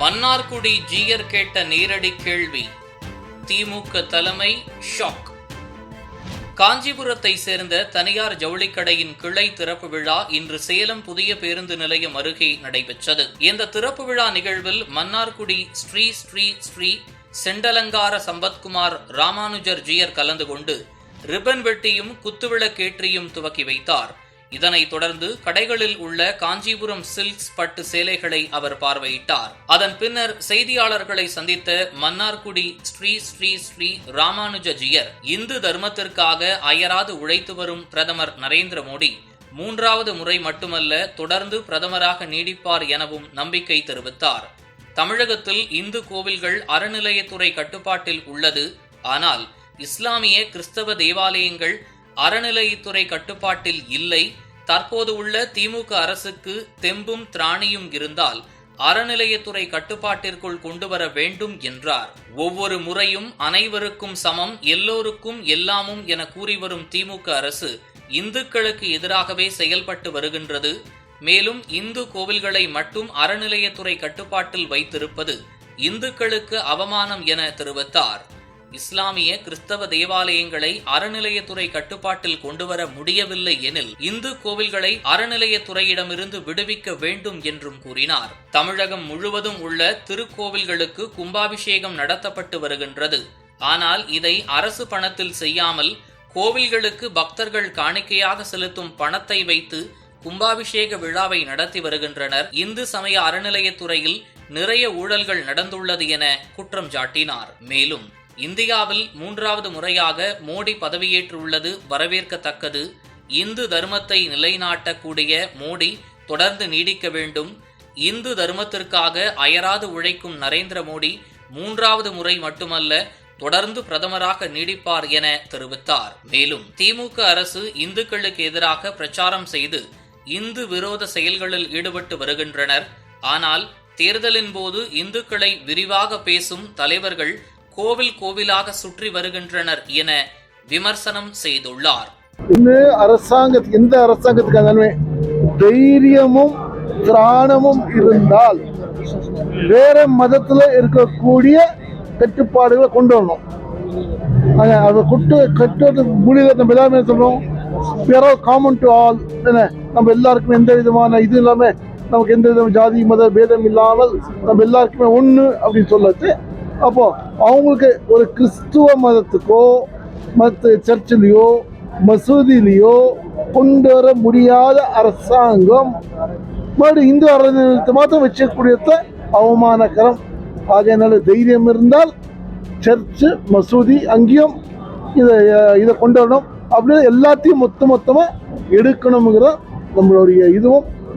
மன்னார்குடி ஜீயர் கேட்ட நேரடி கேள்வி. திமுக தலைமை ஷாக். காஞ்சிபுரத்தை சேர்ந்த தனியார் ஜவுளிக்கடையின் கிளை திறப்பு விழா இன்று சேலம் புதிய பேருந்து நிலையம் அருகே நடைபெற்றது. இந்த திறப்பு விழா நிகழ்வில் மன்னார்குடி ஸ்ரீ ஸ்ரீ ஸ்ரீ செண்டலங்கார சம்பத்குமார் ராமானுஜர் ஜியர் கலந்து கொண்டு ரிப்பன் வெட்டியும் குத்துவிளக்கேற்றியும் துவக்கி வைத்தார். இதனைத் தொடர்ந்து கடைகளில் உள்ள காஞ்சிபுரம் சில்க்ஸ் பட்டு சேலைகளை அவர் பார்வையிட்டார். அதன் பின்னர் செய்தியாளர்களை சந்தித்த மன்னார்குடி ஸ்ரீ ஸ்ரீ ஸ்ரீ ராமானுஜ ஜியர் இந்து தர்மத்திற்காக அயராது உழைத்து வரும் பிரதமர் நரேந்திர மோடி மூன்றாவது முறை மட்டுமல்ல தொடர்ந்து பிரதமராக நீடிப்பார் எனவும் நம்பிக்கை தெரிவித்தார். தமிழகத்தில் இந்து கோவில்கள் அறநிலையத்துறை கட்டுப்பாட்டில் உள்ளது. ஆனால் இஸ்லாமிய கிறிஸ்தவ தேவாலயங்கள் அறநிலையத்துறை கட்டுப்பாட்டில் இல்லை. தற்போது உள்ள திமுக அரசுக்கு தெம்பும் திராணியும் இருந்தால் அறநிலையத்துறை கட்டுப்பாட்டிற்குள் கொண்டுவர வேண்டும் என்றார். ஒவ்வொரு முறையும் அனைவருக்கும் சமம் எல்லோருக்கும் எல்லாமும் என கூறி வரும் திமுக அரசு இந்துக்களுக்கு எதிராகவே செயல்பட்டு வருகின்றது. மேலும் இந்து கோவில்களை மட்டும் அறநிலையத்துறை கட்டுப்பாட்டில் வைத்திருப்பது இந்துக்களுக்கு அவமானம் என தெரிவித்தார். இஸ்லாமிய கிறிஸ்தவ தேவாலயங்களை அறநிலையத்துறை கட்டுப்பாட்டில் கொண்டுவர முடியவில்லை எனில் இந்து கோவில்களை அறநிலையத்துறையிடமிருந்து விடுவிக்க வேண்டும் என்றும் கூறினார். தமிழகம் முழுவதும் உள்ள திருக்கோவில்களுக்கு கும்பாபிஷேகம் நடத்தப்பட்டு வருகின்றது. ஆனால் இதை அரசு பணத்தில் செய்யாமல் கோவில்களுக்கு பக்தர்கள் காணிக்கையாக செலுத்தும் பணத்தை வைத்து கும்பாபிஷேக விழாவை நடத்தி வருகின்றனர். இந்து சமய அறநிலையத்துறையில் நிறைய ஊழல்கள் நடந்துள்ளது என குற்றம் சாட்டினார். மேலும் இந்தியாவில் மூன்றாவது முறையாக மோடி பதவியேற்றுள்ளது வரவேற்கத்தக்கது. இந்து தர்மத்தை நிலைநாட்டக்கூடிய மோடி தொடர்ந்து நீடிக்க வேண்டும். இந்து தர்மத்திற்காக அயராது உழைக்கும் நரேந்திர மோடி மூன்றாவது முறை மட்டுமல்ல தொடர்ந்து பிரதமராக நீடிப்பார் என தெரிவித்தார். மேலும் திமுக அரசு இந்துக்களுக்கு எதிராக பிரச்சாரம் செய்து இந்து விரோத செயல்களில் ஈடுபட்டு வருகின்றனர். ஆனால் தேர்தலின் போது இந்துக்களை விரிவாக பேசும் தலைவர்கள் கோவில் கோவிலாக சுற்றி வருகின்றனர் என விமர்சனம் செய்துள்ளார். இன்னும் அரசாங்கத்துக்கு எந்த அரசாங்கத்துக்கு இருந்தாலுமே தைரியமும் திராணமும் இருந்தால் வேற மதத்தில் இருக்கக்கூடிய கட்டுப்பாடுகளை கொண்டு வரணும். ஆனா, அதை கொட்டு கட்டுறது முடியல நம்ம எல்லாருமே சொல்றோம்? காமன் டு ஆல் என்ன நம்ம எல்லாருக்குமே எந்த விதமான இது இல்லாமல் நமக்கு எந்த விதமான ஜாதி மத பேதம் இல்லாமல் நம்ம எல்லாருக்குமே ஒன்று அப்படின்னு சொல்லச்சு. அப்போ அவங்களுக்கு ஒரு கிறிஸ்துவ மதத்துக்கோ மற்ற சர்ச்சிலேயோ மசூதியிலேயோ கொண்டு வர முடியாத அரசாங்கம் மறுபடியும் இந்து அரசு மாத்திரம் வச்சக்கூடியத அவமானகரம். ஆகையினால தைரியம் இருந்தால் சர்ச்சு மசூதி அங்கேயும் இதை இதை கொண்டு வரணும். அப்படின்னு எல்லாத்தையும் மொத்த மொத்தமாக எடுக்கணுங்கிற நம்மளுடைய இதுவும்